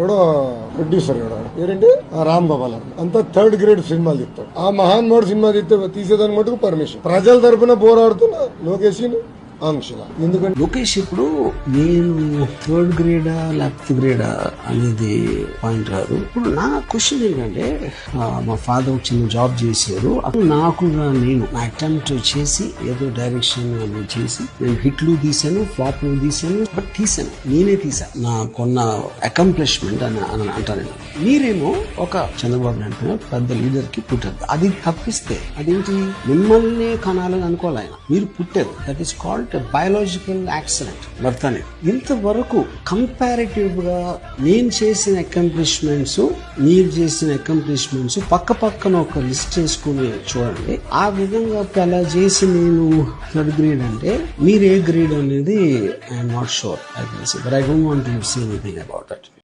కూడా ప్రొడ్యూసర్ కూడా ఏంటంటే రామ్ గోపాల్ అంతా థర్డ్ గ్రేడ్ సినిమాలు తీస్తాడు. ఆ మహాన్మాడు సినిమా తీస్తే తీసేదాని మటుకు పర్మిషన్. ప్రజల తరపున పోరాడుతున్న లోకేష్ ఆంక్షల ఎందుకంటే లోకేష్ ఇప్పుడు నేను థర్డ్ గ్రేడా లెఫ్త్ గ్రేడా అనేది పాయింట్ రాదు. ఇప్పుడు నా క్వశ్చన్ ఏంటంటే మా ఫాదర్ ఒక చిన్న జాబ్ చేశారు. అప్పుడు నాకు నేను నా అటెంప్ట్ చేసి ఏదో డైరెక్షన్ అది చేసి నేను హిట్లు తీశాను ఫ్లాప్లు తీశాను బట్ తీసాను నేనే తీసాను నా కొన్న అకంప్లిష్మెంట్ అని అని అంటాను నేను. మీరేమో ఒక చంద్రబాబు నాయుడు పెద్ద లీడర్కి పుట్టారు. అది తప్పిస్తే అదేంటి? మిమ్మల్ని కనాలని అనుకోవాలి ఆయన? మీరు పుట్టారు. That is called biological accident birth అనేది ఇంతవరకు కంపారిటివ్గా నేను చేసిన అకంప్లిష్మెంట్స్ మీరు చేసిన అకంప్లిష్మెంట్స్ పక్క పక్కన ఒక లిస్ట్ చేసుకుని చూడండి. ఆ విధంగా అలా చేసి నేను థర్డ్ గ్రేడ్ అంటే మీరు ఏ గ్రేడ్ అనేది I'm not sure I can see but I don't want to see anything about that